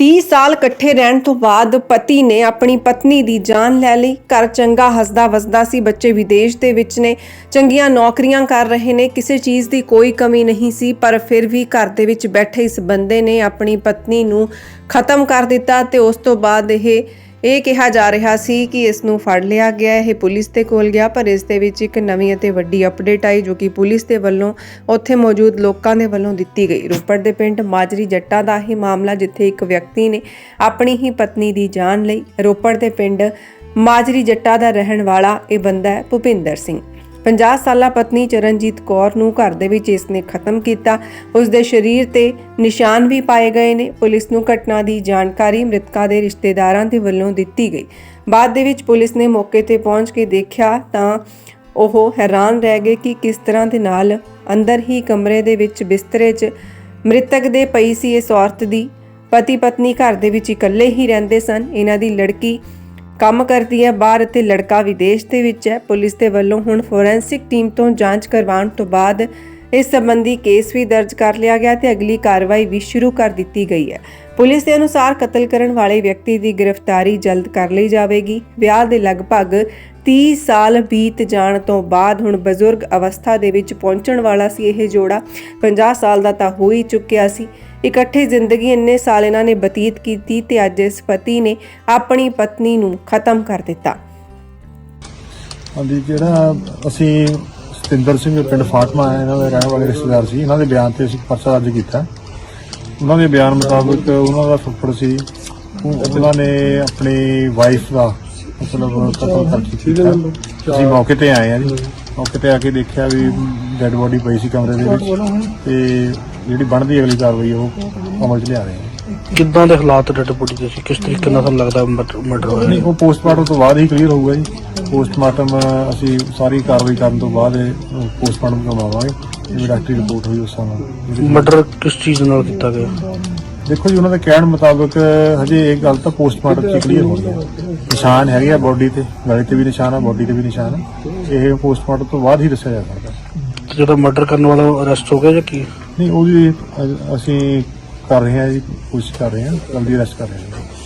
30 ਸਾਲ ਇਕੱਠੇ ਰਹਿਣ ਤੋਂ ਬਾਅਦ ਪਤੀ ਨੇ ਆਪਣੀ ਪਤਨੀ ਦੀ ਜਾਨ ਲੈ ਲਈ। ਘਰ ਚੰਗਾ ਹੱਸਦਾ ਵਸਦਾ ਸੀ, ਬੱਚੇ ਵਿਦੇਸ਼ ਦੇ ਵਿੱਚ ਨੇ, ਚੰਗੀਆਂ ਨੌਕਰੀਆਂ ਕਰ ਰਹੇ ਨੇ, ਕਿਸੇ ਚੀਜ਼ ਦੀ ਕੋਈ ਕਮੀ ਨਹੀਂ ਸੀ, ਪਰ ਫਿਰ ਵੀ ਘਰ ਦੇ ਵਿੱਚ ਬੈਠੇ ਇਸ ਬੰਦੇ ਨੇ ਆਪਣੀ ਪਤਨੀ ਨੂੰ ਖਤਮ ਕਰ ਦਿੱਤਾ ਤੇ ਉਸ ਤੋਂ ਬਾਅਦ ਇਹ ਇਹ ਕਿਹਾ ਜਾ ਰਿਹਾ ਸੀ ਕਿ ਇਸ ਨੂੰ ਫੜ ਲਿਆ ਗਿਆ, ਇਹ ਪੁਲਿਸ ਦੇ ਕੋਲ ਗਿਆ, ਪਰ ਇਸ ਦੇ ਵਿੱਚ ਇੱਕ ਨਵੀਂ ਅਤੇ ਵੱਡੀ ਅਪਡੇਟ ਆਈ ਜੋ ਕਿ ਪੁਲਿਸ ਦੇ ਵੱਲੋਂ ਉੱਥੇ ਮੌਜੂਦ ਲੋਕਾਂ ਦੇ ਵੱਲੋਂ ਦਿੱਤੀ ਗਈ। ਰੋਪੜ ਦੇ ਪਿੰਡ ਮਾਜਰੀ ਜੱਟਾਂ ਦਾ ਹੀ ਮਾਮਲਾ ਜਿੱਥੇ ਇੱਕ ਵਿਅਕਤੀ ਨੇ ਆਪਣੀ ਹੀ ਪਤਨੀ ਦੀ ਜਾਨ ਲਈ ਰੋਪੜ ਦੇ ਪਿੰਡ ਮਾਜਰੀ ਜੱਟਾਂ ਦਾ ਰਹਿਣ ਵਾਲਾ ਇਹ ਬੰਦਾ ਹੈ ਭੁਪਿੰਦਰ ਸਿੰਘ। 50 ਸਾਲਾ ਪਤਨੀ ਚਰਨਜੀਤ ਕੌਰ ਨੂੰ ਘਰ ਦੇ ਵਿੱਚ ਇਸ ਨੇ ਖਤਮ ਕੀਤਾ। ਉਸ ਦੇ ਸਰੀਰ ਤੇ ਨਿਸ਼ਾਨ ਵੀ ਪਾਏ ਗਏ ਨੇ। ਪੁਲਿਸ ਨੂੰ ਘਟਨਾ ਦੀ ਜਾਣਕਾਰੀ ਮ੍ਰਿਤਕਾ ਦੇ ਰਿਸ਼ਤੇਦਾਰਾਂ ਦੇ ਵੱਲੋਂ ਦਿੱਤੀ ਗਈ। ਬਾਅਦ ਦੇ ਵਿੱਚ ਪੁਲਿਸ ਨੇ ਮੌਕੇ ਤੇ ਪਹੁੰਚ ਕੇ ਦੇਖਿਆ ਤਾਂ ਉਹ ਹੈਰਾਨ ਰਹਿ ਗਏ ਕਿ ਕਿਸ ਤਰ੍ਹਾਂ ਦੇ ਨਾਲ ਅੰਦਰ ਹੀ ਕਮਰੇ ਦੇ ਵਿੱਚ ਬਿਸਤਰੇ 'ਚ ਮ੍ਰਿਤਕ ਦੇ ਪਈ ਸੀ ਇਸ ਔਰਤ ਦੀ। ਪਤੀ ਪਤਨੀ ਘਰ ਦੇ ਵਿੱਚ ਇਕੱਲੇ ਹੀ ਰਹਿੰਦੇ ਸਨ। ਇਹਨਾਂ ਦੀ ਲੜਕੀ ਕੰਮ ਕਰਦੀ ਹੈ, ਬਾਹਰ ਅਤੇ ਲੜਕਾ ਵਿਦੇਸ਼ ਦੇ ਵਿੱਚ ਹੈ। ਪੁਲਿਸ ਦੇ ਵੱਲੋਂ ਹੁਣ ਫੋਰੈਂਸਿਕ ਟੀਮ ਤੋਂ ਜਾਂਚ ਕਰਵਾਉਣ ਤੋਂ ਬਾਅਦ ਇਸ ਸੰਬੰਧੀ ਕੇਸ ਵੀ ਦਰਜ ਕਰ ਲਿਆ ਗਿਆ ਤੇ ਅਗਲੀ ਕਾਰਵਾਈ ਵੀ ਸ਼ੁਰੂ ਕਰ ਦਿੱਤੀ ਗਈ ਹੈ। ਪੁਲਿਸ ਦੇ ਅਨੁਸਾਰ ਕਤਲ ਕਰਨ ਵਾਲੇ ਵਿਅਕਤੀ ਦੀ ਗ੍ਰਿਫਤਾਰੀ ਜਲਦ ਕਰ ਲਈ ਜਾਵੇਗੀ। ਵਿਆਹ ਦੇ ਲਗਭਗ 30 ਸਾਲ ਬੀਤ ਜਾਣ ਤੋਂ ਬਾਅਦ ਹੁਣ ਬਜ਼ੁਰਗ ਅਵਸਥਾ ਦੇ ਵਿੱਚ ਪਹੁੰਚਣ ਵਾਲਾ ਸੀ। ਇਹ ਜੋੜਾ 50 ਸਾਲ ਦਾ ਤਾਂ ਹੋ ਹੀ ਚੁੱਕਿਆ ਸੀ। ਇਕੱਠੀ ਜ਼ਿੰਦਗੀ ਇੰਨੇ ਸਾਲ ਇਹਨਾਂ ਨੇ ਬਤੀਤ ਕੀਤੀ ਤੇ ਅੱਜ ਇਸ ਪਤੀ ਨੇ ਆਪਣੀ ਪਤਨੀ ਨੂੰ ਖਤਮ ਕਰ ਦਿੱਤਾ। ਹਾਂਜੀ, ਜਿਹੜਾ ਅਸੀਂ ਸਤਿੰਦਰ ਸਿੰਘ ਪਿੰਡ ਫਾਟਮਾ ਇਹਨਾਂ ਦੇ ਰਹਿਣ ਵਾਲੇ ਰਿਸ਼ਤੇਦਾਰ ਸੀ, ਇਹਨਾਂ ਦੇ ਬਿਆਨ ਤੇ ਅਸੀਂ ਪਰਚਾ ਦਰਜ ਕੀਤਾ। ਉਹਨਾਂ ਦੇ ਬਿਆਨ ਮੁਤਾਬਕ ਉਹਨਾਂ ਦਾ ਫੁੱਫੜ ਸੀ ਉਹਨਾਂ ਨੇ ਆਪਣੀ ਵਾਈਫ ਦਾ ਮਤਲਬ ਕਤਲ ਕਰ ਦਿੱਤਾ। ਅਸੀਂ ਮੌਕੇ ਤੇ ਆਏ ਆ ਜੀ। ਮੌਕੇ ਤੇ ਆ ਕੇ ਦੇਖਿਆ ਵੀ ਡੈੱਡ ਬੋਡੀ ਪਈ ਸੀ ਕਮਰੇ ਦੇ ਵਿੱਚ। ਤੇ ਜਿਹੜੀ ਬਣਦੀ ਅਗਲੀ ਕਾਰਵਾਈ ਉਹ ਅਮਲ 'ਚ ਲਿਆ ਰਹੇ ਆ। ਕਿੱਦਾਂ ਦੇ ਹਾਲਾਤ ਡੱਡ ਬੋਡੀ ਦੇ ਸੀ? ਕਿਸ ਤਰੀਕੇ ਨਾਲ ਤੁਹਾਨੂੰ ਲੱਗਦਾ ਮਰਡਰ ਹੋਇਆ? ਨਹੀਂ ਉਹ ਪੋਸਟਮਾਰਟਮ ਤੋਂ ਬਾਅਦ ਹੀ ਕਲੀਅਰ ਹੋਊਗਾ ਜੀ। ਪੋਸਟਮਾਰਟਮ ਅਸੀਂ ਸਾਰੀ ਕਾਰਵਾਈ ਕਰਨ ਤੋਂ ਬਾਅਦ ਪੋਸਟਮਾਰਟਮ ਕਰਵਾਵਾਂਗੇ। ਜਿਵੇਂ ਡਾਕਟਰੀ ਰਿਪੋਰਟ ਹੋਈ ਉਸ ਨਾਲ। ਮਰਡਰ ਕਿਸ ਚੀਜ਼ ਨਾਲ ਕੀਤਾ ਗਿਆ? ਦੇਖੋ ਜੀ ਉਹਨਾਂ ਦੇ ਕਹਿਣ ਮੁਤਾਬਕ ਹਜੇ ਇਹ ਗੱਲ ਤਾਂ ਪੋਸਟਮਾਰਟਮ ਚ ਕਲੀਅਰ ਹੋਣੀ ਹੈ ਨਿਸ਼ਾਨ ਹੈਗੇ ਆ ਬੋਡੀ ਤੇ ਗਲੇ ਤੇ ਵੀ ਨਿਸ਼ਾਨ ਆ ਬੋਡੀ ਤੇ ਵੀ ਨਿਸ਼ਾਨ ਆ। ਇਹ ਪੋਸਟਮਾਰਟਮ ਤੋਂ ਬਾਅਦ ਹੀ ਦੱਸਿਆ ਜਾ ਸਕਦਾ। ਜਿਹੜਾ ਮਰਡਰ ਕਰਨ ਵਾਲਾ ਅਰੈਸਟ ਹੋ ਗਿਆ ਜਾਂ ਕੀ? ਨਹੀਂ ਉਹਦੀ ਅ- ਅਸੀਂ ਕਰ ਰਹੇ ਹਾਂ ਜੀ ਕੋਸ਼ਿਸ਼ ਕਰ ਰਹੇ ਹਾਂ ਜਲਦੀ ਅਰੈਸਟ ਕਰ ਰਹੇ ਹਾਂ।